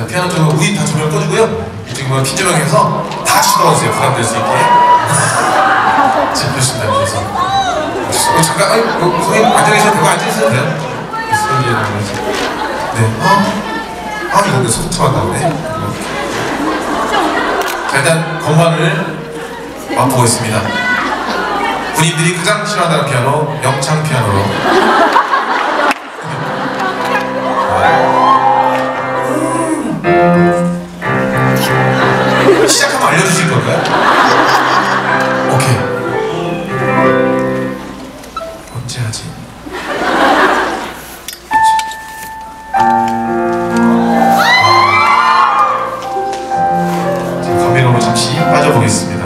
자, 피아노 쪽으로 우리 다 조명 꺼주고요. 이쪽으로 핀 조명해서 다 같이 돌아오세요. 부담될 수 있게. 자, 좋습니다. 그래서. 어, 잠깐, 아니, 어, 선생님 앉아 계셔도 되고 앉아 있어도 돼요. 네. 어? 아, 이거 소통한다 그래. 자, 일단 건반을 맛보고 있습니다. 군인들이 가장 싫어한다는 피아노, 영창 피아노로 이걸 시작하면 알려주실 건가요? 오케이. 언제 하지? 감미로 잠시 빠져보겠습니다.